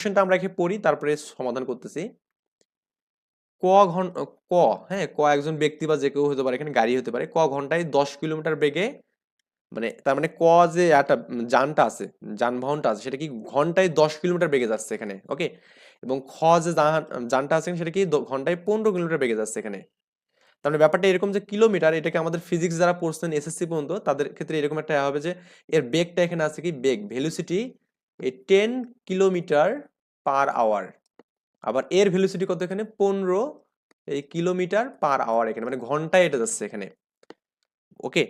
কোশ্চেনটা আমরা এখানে পড়ি, তারপরে সমাধান করতেছি। ক ঘন, ক হ্যাঁ ক একজন ব্যক্তি বা যে কেউ হতে পারে, এখানে গাড়ি হতে পারে, ক ঘন্টায় দশ কিলোমিটার বেগে মানে তার মানে ক যে একটা যানটা আছে, যানবাহনটা আছে, সেটা কি ঘন্টায় দশ কিলোমিটার বেগে যাচ্ছে এখানে ওকে এবং খ যে যানটা আছে, সেটা কি ঘন্টায় পনেরো কিলোমিটার বেগে যাচ্ছে এখানে। তার মানে ব্যাপারটা এরকম যে কিলোমিটার, এটাকে আমাদের ফিজিক্স যারা পড়ছেন এসএসসি পর্যন্ত, তাদের ক্ষেত্রে এরকম একটা হবে যে, এর বেগটা এখানে আছে কি, বেগ ভেলোসিটি এই টেন কিলোমিটার পার আওয়ার। আবার এর ভেলোসিটি কত এখানে? পনেরো, এই কিলোমিটার পার আওয়ার এখানে মানে ঘন্টায় এটা যাচ্ছে এখানে। ওকে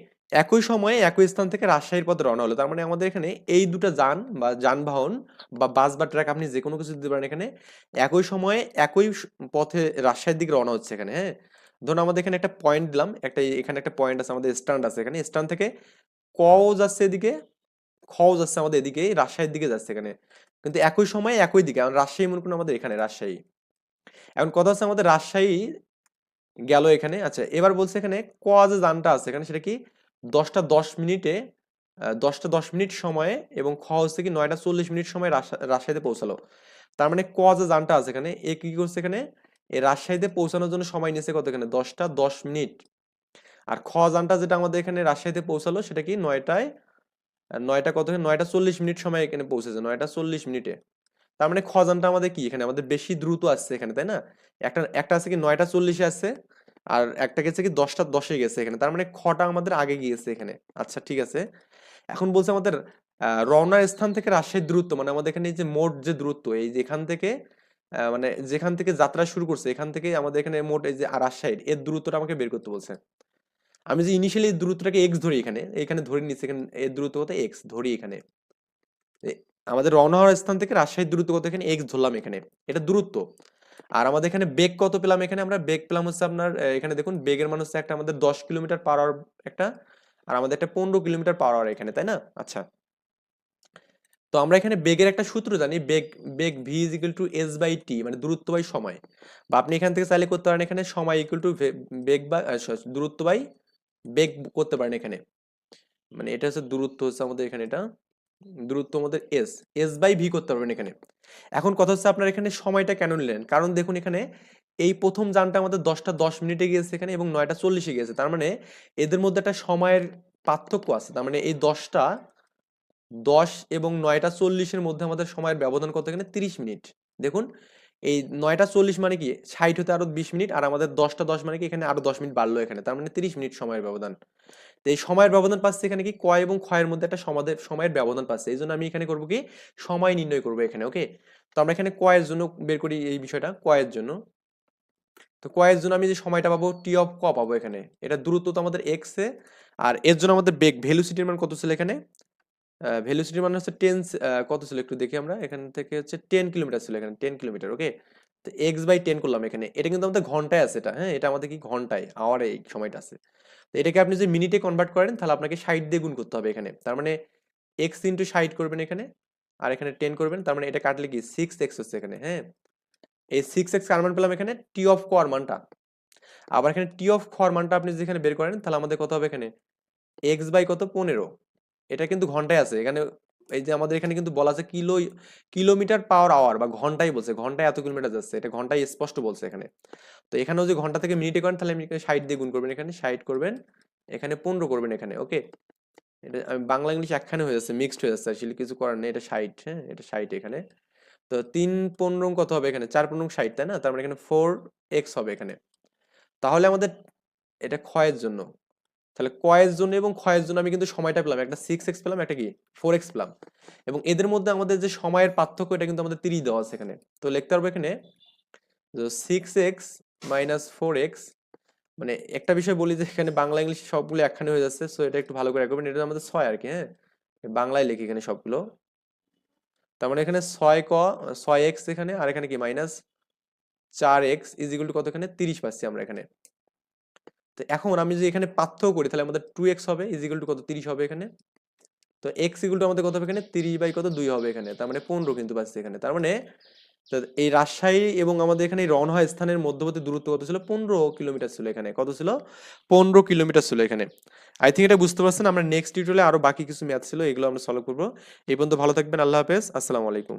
একই সময়ে একই স্থান থেকে রাজশাহীর পথে রওনা হলো। তার মানে আমাদের এখানে এই দুটো যান বা যানবাহন বা বাস বা ট্রাক আপনি যে কোনো কিছু দিতে পারেন এখানে, একই সময়ে একই পথে রাজশাহীর দিকে রওনা হচ্ছে এখানে হ্যাঁ? ধরুন আমাদের এখানে একটা পয়েন্ট দিলাম, একটা এখানে একটা পয়েন্ট আছে, আমাদের স্ট্যান্ড আছে এখানে। স্ট্যান্ড থেকে কও যাচ্ছে এদিকে খও যাচ্ছে আমাদের এদিকে, রাজশাহীর দিকে যাচ্ছে এখানে। কিন্তু একই সময়ে একই দিকে। কারণ রাজশাহী মনে করুন আমাদের এখানে, রাজশাহী। এখন কথা হচ্ছে আমাদের রাজশাহী গেল এখানে। আচ্ছা এবার বলছে এখানে ক যে যানটা আছে, এখানে সেটা কি? দশটা দশ মিনিটে দশটা দশ মিনিট সময়ে এবং খ হচ্ছে কি নয়টা চল্লিশ মিনিট সময় রাজশা- রাজশাহীতে পৌঁছালো। তার মানে ক যে যানটা আছে এখানে, এ কি করছে এখানে? এই রাজশাহীতে পৌঁছানোর জন্য সময় নিয়েছে কত এখানে? দশটা দশ মিনিট। আর খ যানটা যেটা আমাদের এখানে রাজশাহীতে পৌঁছালো সেটা কি? নয়টায় নয়টা কত নয়টা চল্লিশ মিনিট সময় এখানে পৌঁছেছে, নয়টা চল্লিশ মিনিটে। তার মানে খ যানটা আমাদের কি? এখানে আমাদের বেশি দ্রুত আসছে এখানে, তাই না? একটা একটা আছে কি নয়টা চল্লিশে আসছে, আর একটা গেছে কি দশটা দশে গেছে এখানে। তার মানে খটা আমাদের আগে গিয়েছে এখানে। আচ্ছা ঠিক আছে। এখন বলছে আমাদের রওনার স্থান থেকে রাজশাহীর দূরত্ব মানে আমাদের এখানে এই যে মোট যে দূরত্ব, এই যে এখান থেকে মানে যেখান থেকে যাত্রা শুরু করছে, এখান থেকে আমাদের এখানে মোট এই যে রাজশাহীর এর দূরত্বটা আমাকে বের করতে বলছে। আমি যে ইনিশিয়ালি দূরত্বটাকে এক্স ধরি এখানে এখানে ধরে নিচ্ছি, এখানে এর দূরত্ব কত এক্স ধরি এখানে। আমাদের রওনা হওয়ার স্থান থেকে রাজশাহীর দূরত্ব কত এখানে? এক্স ধরলাম এখানে। এটা দূরত্ব। আর আমাদের এখানে বেগ কত পেলাম এখানে আমরা? বেগ পেলাম হচ্ছে আপনার এখানে দেখুন, বেগের মান হচ্ছে একটা আমাদের দশ কিলোমিটার পার আওয়ার একটা, আর আমাদের একটা পনেরো কিলোমিটার পার আওয়ার এখানে, তাই না? আচ্ছা। তো আমরা এখানে বেগের একটা সূত্র জানি, বেগ বেগ V is equal to S by T মানে দূরত্ব বাই সময়। বা আপনি এখান থেকে চাইলে করতে পারেন এখানে সময় ইকুয়াল টু বেগ বা দূরত্ব বাই বেগ করতে পারেন এখানে। মানে এটা হচ্ছে দূরত্ব হচ্ছে আমাদের এখানে এটা। দূরত্ব আমাদের এস এস বাই ভি করতে পারবেন এখানে। এখন কথা হচ্ছে আপনার এখানে সময়টা কেন নিলেন? কারণ দেখুন এখানে এই প্রথম যানটা আমাদের দশটা দশ মিনিটে গিয়েছে এখানে এবং নয়টা চল্লিশে গিয়েছে। তার মানে এদের মধ্যে একটা সময়ের পার্থক্য আছে। তার মানে এই দশটা দশ এবং নয়টা চল্লিশের মধ্যে আমাদের সময়ের ব্যবধান কত? এখানে তিরিশ মিনিট। দেখুন এই নয়টা চল্লিশ মানে কি? ষাট হতে আরও বিশ মিনিট আর আমাদের দশটা দশ মানে কি? এখানে আরও দশ মিনিট বাড়লো এখানে। তার মানে তিরিশ মিনিট সময়ের ব্যবধান। এই সময়ের ব্যবধান পাচ্ছে এখানে কি? কয় এবং ক্ষয়ের মধ্যে একটা সমাদের সময়ের ব্যবধান পাচ্ছে। এই জন্য আমি এখানে করব কি? সময় নির্ণয় করব এখানে, ওকে? তো আমরা এখানে কয়ের জন্য বের করি এই বিষয়টা কয়ের জন্য। তো কয়ের জন্য আমি যে সময়টা পাবো টি অফ ক পাবো এখানে। এটা দূরত্ব তো আমাদের এক্স এ, আর এর জন্য আমাদের বেগ ভেলোসিটির মান কত ছিল এখানে? ভেলোসিটির মানে হচ্ছে টেন কত ছিল একটু দেখি আমরা। এখান থেকে হচ্ছে টেন কিলোমিটার ছিল এখানে টেন কিলোমিটার ওকে তো এক্স বাই টেন করলাম এখানে। এটা কিন্তু আমাদের ঘন্টায় আছে এটা হ্যাঁ? এটা আমাদের কি ঘন্টায় আওয়ারে এই সময়টা আছে। তো এটাকে আপনি যদি মিনিটে কনভার্ট করেন, তাহলে আপনাকে ষাট দিয়ে গুণ করতে হবে এখানে। তার মানে এক্স ইন্টু ষাট করবেন এখানে, আর এখানে টেন করবেন। তার মানে এটা কাটলে কি? সিক্স এক্স হচ্ছে এখানে হ্যাঁ? এই সিক্স এক্স কার মান পেলাম এখানে টি অফ কোয়ার মানটা। আবার এখানে টি অফ খর মানটা আপনি যদি এখানে বের করেন, তাহলে আমাদের কত হবে এখানে? এক্স বাই কত? পনেরো। এটা কিন্তু ঘন্টায় আছে। এখানে এই যে আমাদের এখানে কিন্তু বলা আছে কিলো, কিলোমিটার পাওয়ার আওয়ার বা ঘন্টায় বলছে, ঘন্টায় এত কিলোমিটার যাচ্ছে। এটা ঘন্টায় স্পষ্ট বলছে এখানে। তো এখানেও যে ঘণ্টা থেকে মিনিটে করেন, তাহলে এখানে ষাট দিয়ে গুণ করবেন এখানে, ষাট করবেন, এখানে পনেরো করবেন এখানে, ওকে? এটা বাংলা, ইংলিশ একখানে হয়ে যাচ্ছে মিক্সড হয়ে যাচ্ছে আসলে কিছু করার নেই, এটা ষাট হ্যাঁ? এটা ষাট এখানে। তো তিন পনেরো কত হবে এখানে? চার পনেরো ষাট, তাই না? তার মানে এখানে ফোর এক্স হবে এখানে। তাহলে আমাদের এটা ক্ষয়ের জন্য তাহলে কয়ের জন্য এবং ক্ষয়ের জন্য আমি কিন্তু সময়টা পেলাম। একটা সিক্স এক্স পেলাম, একটা কি? ফোর এক্স পেলাম। এবং এদের মধ্যে আমাদের যে সময়ের পার্থক্য, এটা কিন্তু আমাদের তিরিশ দেওয়া আছে এখানে। তো লিখতে পারব এখানে six X minus four X মানে একটা বিষয় বলি যে এখানে বাংলা, ইংলিশ সবগুলো একখানে হয়ে যাচ্ছে সো এটা একটু ভালো করে রাখবেন এটা আমাদের ছয় আর কি হ্যাঁ? বাংলায় লিখি এখানে সবগুলো। তার মানে এখানে ছয় ক, ছয় এক্স এখানে, আর এখানে কি? মাইনাস চার এক্স ইজ ইকুয়াল কত এখানে? তিরিশ পাচ্ছি আমরা এখানে। তো এখন আমি যদি এখানে পার্থক্য করি, তাহলে আমাদের টু এক্স হবে ইজ ইকুয়াল টু কত? তিরিশ হবে এখানে। তো এক্স ইকুয়াল টু আমাদের কত হবে এখানে? তিরিশ বাই কত? দুই হবে এখানে। তার মানে পনেরো কিন্তু পাচ্ছি এখানে। তার মানে এই রাজশাহী এবং আমাদের এখানে হওয়া স্থানের মধ্যবর্তী দূরত্ব কত ছিল? পনেরো কিলোমিটার ছিল এখানে। কত ছিল? পনেরো কিলোমিটার ছিল এখানে। আই থিঙ্ক এটা বুঝতে পারছেন? আমরা নেক্সট টিউটোরিয়ালে আরও বাকি কিছু ম্যাথ ছিল, এগুলো আমরা সলভ করব। এই পর্যন্ত ভালো থাকবেন। আল্লাহ হাফেজ। আসসালামু আলাইকুম।